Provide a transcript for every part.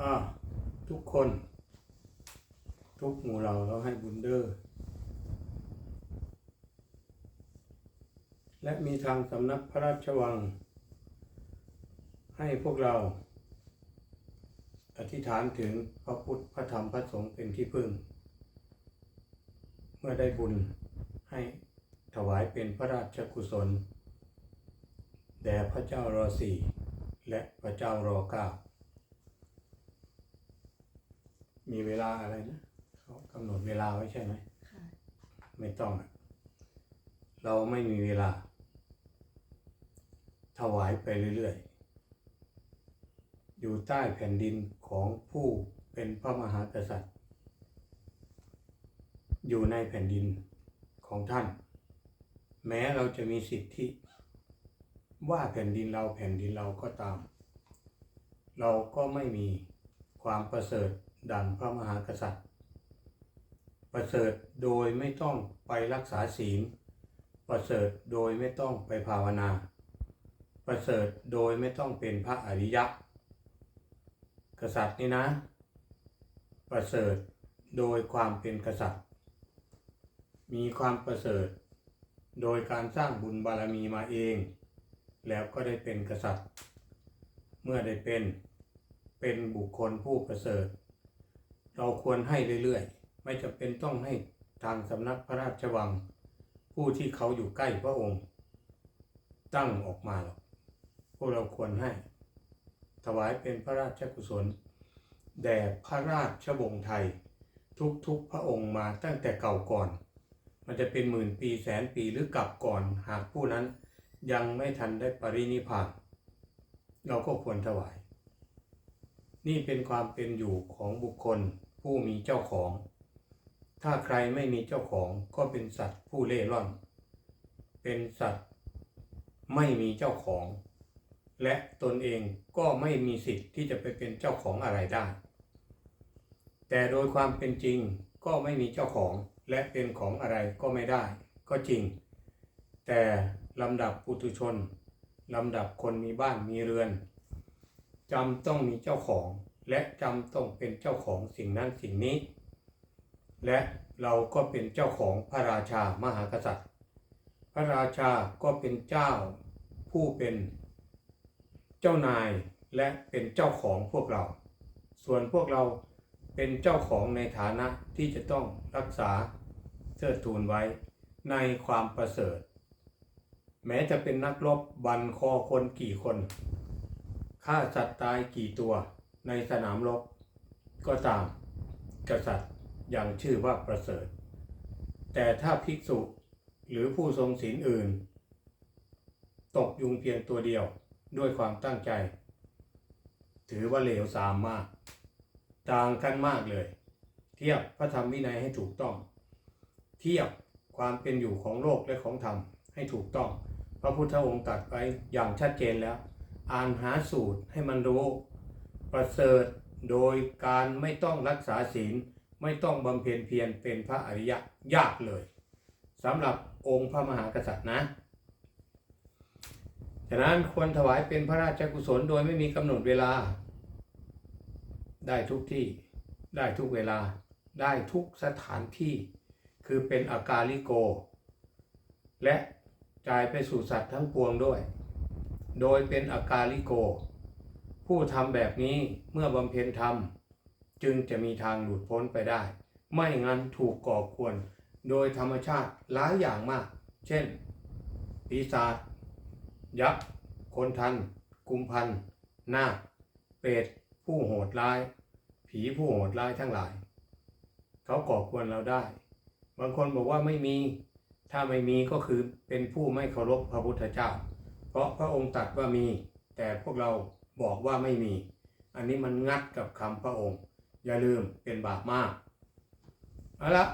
อ่าทุกคน ทุกหมู่เราเราให้บุญเดอร์และมีทางสำนักพระราชวัง ให้พวกเรา อธิษฐานถึงพระพุทธพระธรรมพระสงฆ์เป็นที่พึ่ง มื่อได้บุญให้ถวายเป็นพระราชกุศล แด่พระเจ้ารอสี่และพระเจ้ารอเก้ามีเวลาอะไรนะเขากำหนดเวลาไว้ใช่ไหมค่ะไม่ต้องอะเราไม่มีเวลา ถวายไปเรื่อยๆ อยู่ใต้แผ่นดินของผู้เป็นพระมหากษัตริย์ อยู่ในแผ่นดินของท่าน แม้เราจะมีสิทธิ ว่าแผ่นดินเราแผ่นดินเราก็ตาม เราก็ไม่มีความประเสริฐดังพระมหากษัตริย์ ประเสริฐโดยไม่ต้องไปรักษาศีล ประเสริฐโดยไม่ต้องไปภาวนา ประเสริฐโดยไม่ต้องเป็นพระอริยะ กษัตริย์นี่นะ ประเสริฐโดยความเป็นกษัตริย์ มีความประเสริฐ โดยการสร้างบุญบารมีมาเอง แล้วก็ได้เป็นกษัตริย์ เมื่อได้เป็นเป็นบุคคลผู้ประเสริฐ เราควรให้เรื่อยๆ ไม่จำเป็นต้องให้ทางสำนักพระราชวัง ผู้ที่เขาอยู่ใกล้พระองค์ ตั้งออกมาหรอกพวกเราควรให้ ถวายเป็นพระราชกุศลแด่พระราชวงศ์ไทย ทุกๆพระองค์มาตั้งแต่เก่าก่อน มันจะเป็นหมื่นปีแสนปีหรือกลับก่อนหากผู้นั้นยังไม่ทันได้ปรินิพพานเราก็ควรถวาย นี่เป็นความเป็นอยู่ของบุคคลผู้มีเจ้าของ ถ้าใครไม่มีเจ้าของก็เป็นสัตว์ผู้เล่ร่อน เป็นสัตว์ไม่มีเจ้าของ และตนเองก็ไม่มีสิทธิ์ที่จะไปเป็นเจ้าของอะไรได้ แต่โดยความเป็นจริงก็ไม่มีเจ้าของ และเป็นของอะไรก็ไม่ได้ ก็จริง แต่ลำดับปุถุชนลำดับคนมีบ้านมีเรือนจำต้องมีเจ้าของ และจำต้องเป็นเจ้าของสิ่งนั้นสิ่งนี้ และเราก็เป็นเจ้าของพระราชามหากษัตริย์ พระราชาก็เป็นเจ้าผู้เป็นเจ้านายและเป็นเจ้าของพวกเรา ส่วนพวกเรา เป็นเจ้าของในฐานะที่จะต้องรักษาเทิดทูนไว้ในความประเสริฐ แม้จะเป็นนักรบบันคอคนกี่คนฆ่าสัตว์ตายกี่ตัวในสนามรบก็ตามกษัตริย์ยังชื่อว่าประเสริฐ แต่ถ้าภิกษุหรือผู้ทรงศีลอื่น ตกยุงเพียงตัวเดียวด้วยความตั้งใจ ถือว่าเลวทรามมาก ต่างกันมากเลย เทียบพระธรรมวินัยให้ถูกต้อง เทียบความเป็นอยู่ของโลกและของธรรมให้ถูกต้อง พระพุทธองค์ตรัสไว้อย่างชัดเจนแล้ว อ่านหาสูตรให้มันรู้ ประเสริฐโดยการไม่ต้องรักษาศีลไม่ต้องบำเพ็ญเพียรเป็นพระอริยะยากเลยสำหรับองค์พระมหากษัตริย์นะฉะนั้นควรถวายเป็นพระราชกุศลโดยไม่มีกำหนดเวลา ได้ทุกที่ ได้ทุกเวลา ได้ทุกสถานที่ คือเป็นอากาลิโก และจ่ายไปสู่สัตว์ทั้งปวงด้วย โดยเป็นอากาลิโก ผู้ทำแบบนี้เมื่อบำเพ็ญธรรม จึงจะมีทางหลุดพ้นไปได้ ไม่งั้นถูกก่อกวนโดยธรรมชาติหลายอย่างมาก เช่น ปีศาจยักษ์คนทัน กุมพันนาคเปรต ผู้โหดร้าย ผีผู้โหดร้ายทั้งหลาย เขาก่อกวนเราได้ บางคนบอกว่าไม่มี ถ้าไม่มีก็คือเป็นผู้ไม่เคารพพระพุทธเจ้า เพราะพระองค์ตรัสว่ามี แต่พวกเราบอกว่าไม่มี อันนี้มันงัดกับคำพระองค์ อย่าลืมเป็นบาปมากเอาละ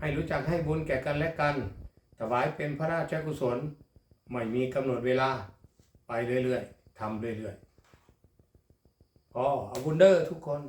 ให้รู้จักให้บุญแก่กันและกันถวายเป็นพระราชกุศล ไม่มีกำหนดเวลาไปเรื่อยๆทำเรื่อยๆ พอเอาบุนเดอร์ทุกคน